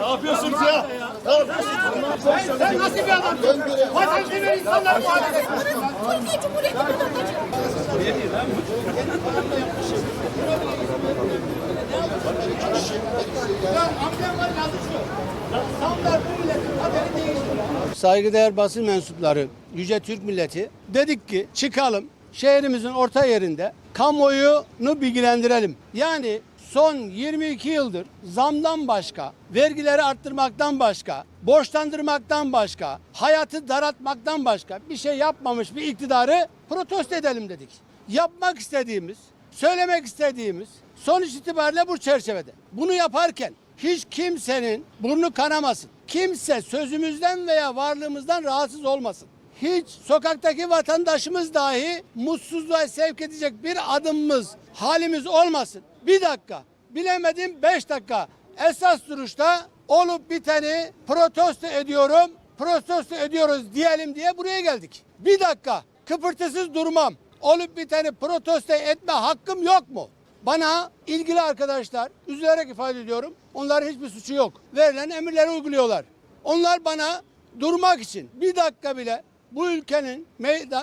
Ne yapıyorsunuz ya? Ne yapıyorsunuz? Sen nasıl bir adamsın? Vatansever insanlar bu. Ya. Saygıdeğer basın mensupları, Yüce Türk milleti dedik ki çıkalım şehrimizin orta yerinde kamuoyunu bilgilendirelim. Yani son 22 yıldır zamdan başka, vergileri arttırmaktan başka, borçlandırmaktan başka, hayatı daraltmaktan başka bir şey yapmamış bir iktidarı protesto edelim dedik. Yapmak istediğimiz, söylemek istediğimiz sonuç itibariyle bu çerçevede. Bunu yaparken hiç kimsenin burnu kanamasın. Kimse sözümüzden veya varlığımızdan rahatsız olmasın. Hiç sokaktaki vatandaşımız dahi mutsuzluğa sevk edecek bir adımımız, halimiz olmasın. Bir dakika, bilemedim beş dakika. Esas duruşta olup biteni protesto ediyorum, protesto ediyoruz diyelim diye buraya geldik. Bir dakika, kıpırtısız durmam. Olup biteni protesto etme hakkım yok mu? Bana ilgili arkadaşlar üzülerek ifade ediyorum. Onların hiçbir suçu yok. Verilen emirleri uyguluyorlar. Onlar bana durmak için bir dakika bile bu ülkenin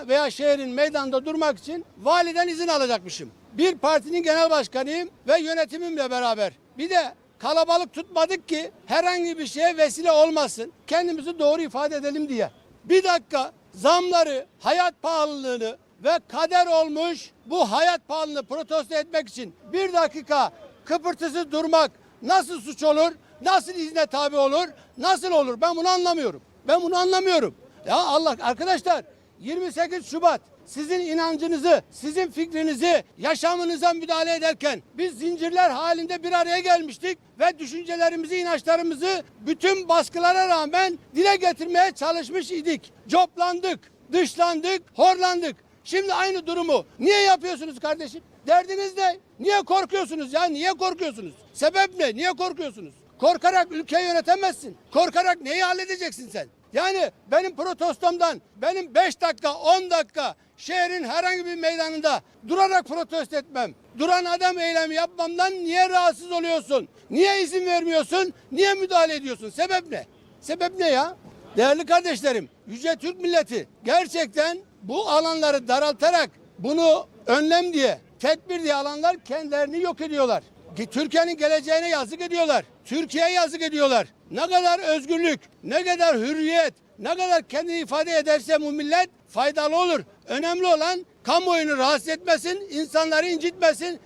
veya şehrin meydanda durmak için validen izin alacakmışım. Bir partinin genel başkanıyım ve yönetimimle beraber. Bir de kalabalık tutmadık ki herhangi bir şeye vesile olmasın. Kendimizi doğru ifade edelim diye. Bir dakika zamları, hayat pahalılığını ve kader olmuş bu hayat pahalılığını protesto etmek için bir dakika kıpırtısız durmak nasıl suç olur? Nasıl izne tabi olur? Nasıl olur? Ben bunu anlamıyorum. Ben bunu anlamıyorum. Ya Allah arkadaşlar 28 Şubat sizin inancınızı, sizin fikrinizi, yaşamınıza müdahale ederken biz zincirler halinde bir araya gelmiştik ve düşüncelerimizi, inançlarımızı bütün baskılara rağmen dile getirmeye çalışmış idik. Coplandık, dışlandık, horlandık. Şimdi aynı durumu niye yapıyorsunuz kardeşim? Derdiniz ne? Niye korkuyorsunuz ya? Niye korkuyorsunuz? Sebep ne? Niye korkuyorsunuz? Korkarak ülkeyi yönetemezsin. Korkarak neyi halledeceksin sen? Yani benim protestomdan benim 5 dakika 10 dakika şehrin herhangi bir meydanında durarak protesto etmem. Duran adam eylemi yapmamdan niye rahatsız oluyorsun? Niye izin vermiyorsun? Niye müdahale ediyorsun? Sebep ne? Sebep ne ya? Değerli kardeşlerim, Yüce Türk milleti gerçekten bu alanları daraltarak bunu önlem diye, tedbir diye alanlar kendilerini yok ediyorlar. Ki Türkiye'nin geleceğine yazık ediyorlar. Türkiye'ye yazık ediyorlar. Ne kadar özgürlük, ne kadar hürriyet, ne kadar kendini ifade ederse bu millet faydalı olur. Önemli olan kamuoyunu rahatsız etmesin, insanları incitmesin,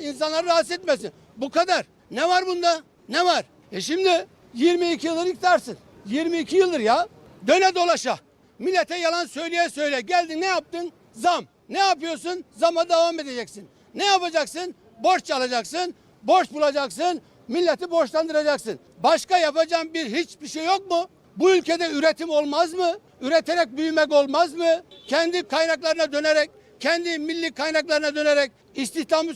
insanları rahatsız etmesin. Bu kadar. Ne var bunda? Ne var? E şimdi 22 yıldır iktidarsın. 22 yıldır ya. Döne dolaşa. Millete yalan söyleye söyle. Geldin ne yaptın? Zam. Ne yapıyorsun? Zama devam edeceksin. Ne yapacaksın? Borç alacaksın. Borç bulacaksın. Milleti borçlandıracaksın. Başka yapacağın bir hiçbir şey yok mu? Bu ülkede üretim olmaz mı? Üreterek büyümek olmaz mı? Kendi kaynaklarına dönerek, kendi milli kaynaklarına dönerek istihdamı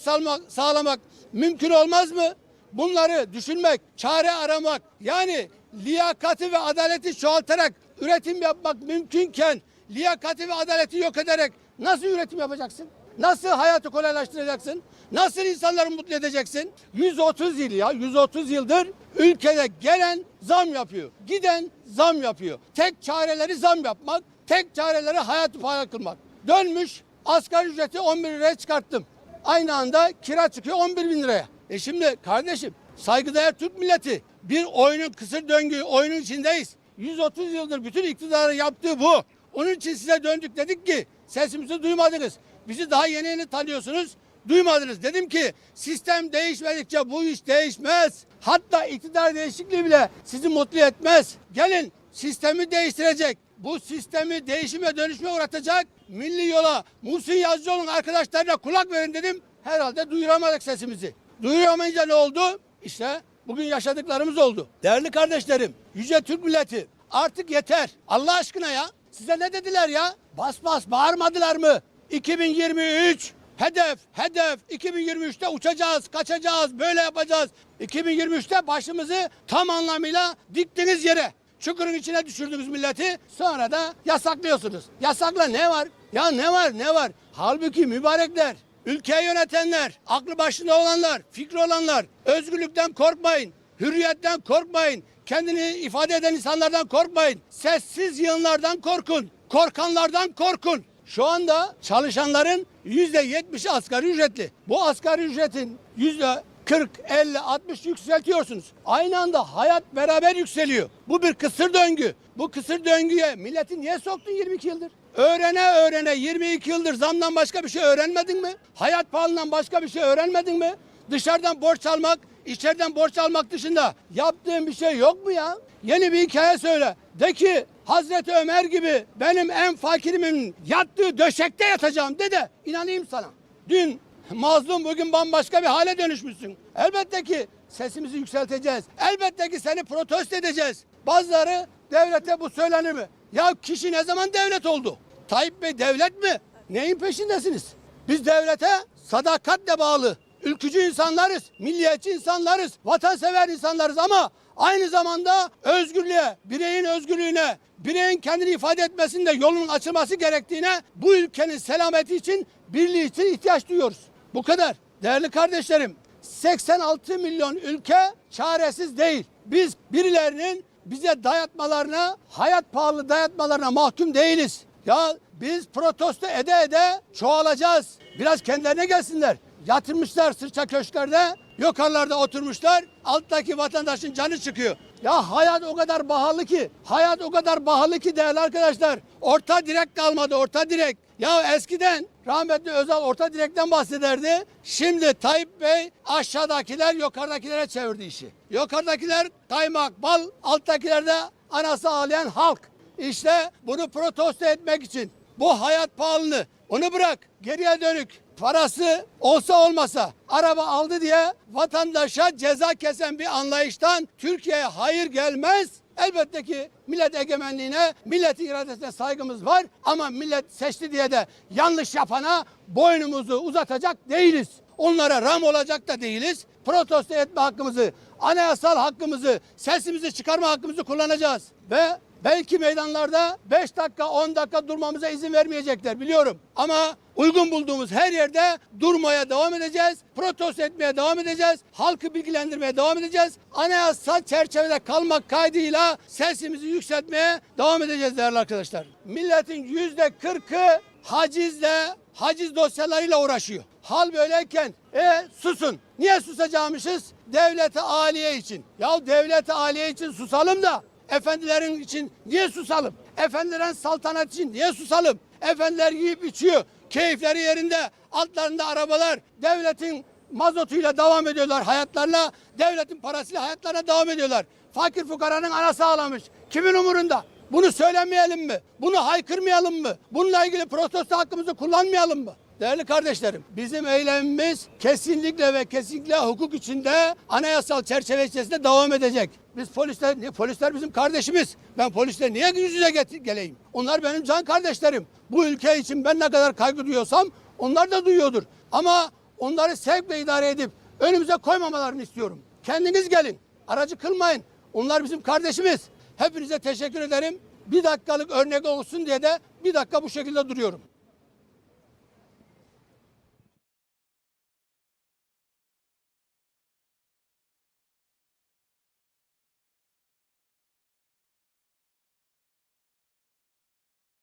sağlamak mümkün olmaz mı? Bunları düşünmek, çare aramak, yani liyakati ve adaleti çoğaltarak üretim yapmak mümkünken liyakati ve adaleti yok ederek nasıl üretim yapacaksın? Nasıl hayatı kolaylaştıracaksın? Nasıl insanları mutlu edeceksin? 130 yıl ya 130 yıldır ülkede gelen zam yapıyor. Giden zam yapıyor. Tek çareleri zam yapmak, tek çareleri hayatı pahalı kılmak. Dönmüş asgari ücreti 11 liraya çıkarttım. Aynı anda kira çıkıyor 11 bin liraya. E şimdi kardeşim saygıdeğer Türk milleti bir oyunun kısır döngü oyunun içindeyiz. 130 yıldır bütün iktidarın yaptığı bu. Onun için size döndük dedik ki sesimizi duymadınız. Bizi daha yeni yeni tanıyorsunuz. Duymadınız. Dedim ki sistem değişmedikçe bu iş değişmez. Hatta iktidar değişikliği bile sizi mutlu etmez. Gelin sistemi değiştirecek. Bu sistemi değişime dönüşme uğratacak milli yola Muhsin Yazıcıoğlu'nun arkadaşlarına kulak verin dedim. Herhalde duyuramadık sesimizi. Duyuramayınca ne oldu? İşte bugün yaşadıklarımız oldu. Değerli kardeşlerim, Yüce Türk milleti artık yeter. Allah aşkına ya. Size ne dediler ya? Bas bas bağırmadılar mı? 2023 hedef, hedef 2023'te uçacağız, kaçacağız, böyle yapacağız. 2023'te başımızı tam anlamıyla diktiniz yere. Çukurun içine düşürdünüz milleti. Sonra da yasaklıyorsunuz. Yasakla ne var? Ya ne var ne var? Halbuki mübarekler, ülkeyi yönetenler, aklı başında olanlar, fikri olanlar özgürlükten korkmayın. Hürriyetten korkmayın. Kendini ifade eden insanlardan korkmayın. Sessiz yığınlardan korkun. Korkanlardan korkun. Şu anda çalışanların yüzde yetmişi asgari ücretli. Bu asgari ücretin yüzde 40, 50, 60 yükseltiyorsunuz. Aynı anda hayat beraber yükseliyor. Bu bir kısır döngü. Bu kısır döngüye milleti niye soktun 22 yıldır? Öğrene öğrene 22 yıldır zamdan başka bir şey öğrenmedin mi? Hayat pahalından başka bir şey öğrenmedin mi? Dışarıdan borç almak, içeriden borç almak dışında yaptığın bir şey yok mu ya? Yeni bir hikaye söyle. De ki Hazreti Ömer gibi benim en fakirimin yattığı döşekte yatacağım de de inanayım sana. Dün mazlum bugün bambaşka bir hale dönüşmüşsün. Elbette ki sesimizi yükselteceğiz. Elbette ki seni protesto edeceğiz. Bazıları devlete bu söylenir mi? Ya kişi ne zaman devlet oldu? Tayyip Bey devlet mi? Neyin peşindesiniz? Biz devlete sadakatle bağlı, ülkücü insanlarız, milliyetçi insanlarız, vatansever insanlarız ama aynı zamanda özgürlüğe, bireyin özgürlüğüne, bireyin kendini ifade etmesinde yolun açılması gerektiğine bu ülkenin selameti için, birliği için ihtiyaç duyuyoruz. Bu kadar. Değerli kardeşlerim, 86 milyon ülke çaresiz değil. Biz birilerinin bize dayatmalarına, hayat pahalı dayatmalarına mahkum değiliz. Ya biz protesto ede ede çoğalacağız. Biraz kendilerine gelsinler. Yatırmışlar sırça köşklerde, yukarılarda oturmuşlar. Alttaki vatandaşın canı çıkıyor. Ya hayat o kadar pahalı ki, hayat o kadar pahalı ki değerli arkadaşlar. Orta direk kalmadı, orta direk. Ya eskiden rahmetli Özal orta direkten bahsederdi. Şimdi Tayyip Bey aşağıdakiler yukarıdakilere çevirdi işi. Yukarıdakiler kaymak, bal, alttakiler de anası ağlayan halk. İşte bunu protesto etmek için bu hayat pahalını onu bırak geriye dönük parası olsa olmasa araba aldı diye vatandaşa ceza kesen bir anlayıştan Türkiye'ye hayır gelmez. Elbette ki millet egemenliğine, milletin iradesine saygımız var ama millet seçti diye de yanlış yapana boynumuzu uzatacak değiliz. Onlara ram olacak da değiliz. Protesto etme hakkımızı, anayasal hakkımızı, sesimizi çıkarma hakkımızı kullanacağız. Ve belki meydanlarda 5 dakika 10 dakika durmamıza izin vermeyecekler biliyorum. Ama uygun bulduğumuz her yerde durmaya devam edeceğiz. Protesto etmeye devam edeceğiz. Halkı bilgilendirmeye devam edeceğiz. Anayasal çerçevede kalmak kaydıyla sesimizi yükseltmeye devam edeceğiz değerli arkadaşlar. Milletin yüzde kırkı hacizle, haciz dosyalarıyla uğraşıyor. Hal böyleyken e susun. Niye susacağımışız? Devlete aliye için. Ya devlete aliye için susalım da efendilerin için niye susalım? Efendilerin saltanat için niye susalım? Efendiler yiyip içiyor. Keyifleri yerinde. Altlarında arabalar. Devletin mazotuyla devam ediyorlar hayatlarına. Devletin parasıyla hayatlarına devam ediyorlar. Fakir fukaranın anası ağlamış. Kimin umurunda? Bunu söylemeyelim mi? Bunu haykırmayalım mı? Bununla ilgili protesto hakkımızı kullanmayalım mı? Değerli kardeşlerim, bizim eylemimiz kesinlikle ve kesinlikle hukuk içinde anayasal çerçeve içerisinde devam edecek. Biz polisler, polisler bizim kardeşimiz. Ben polisle niye yüz yüze geleyim? Onlar benim can kardeşlerim. Bu ülke için ben ne kadar kaygı duyuyorsam onlar da duyuyordur. Ama onları sevkle idare edip önümüze koymamalarını istiyorum. Kendiniz gelin, aracı kılmayın. Onlar bizim kardeşimiz. Hepinize teşekkür ederim. Bir dakikalık örnek olsun diye de bir dakika bu şekilde duruyorum.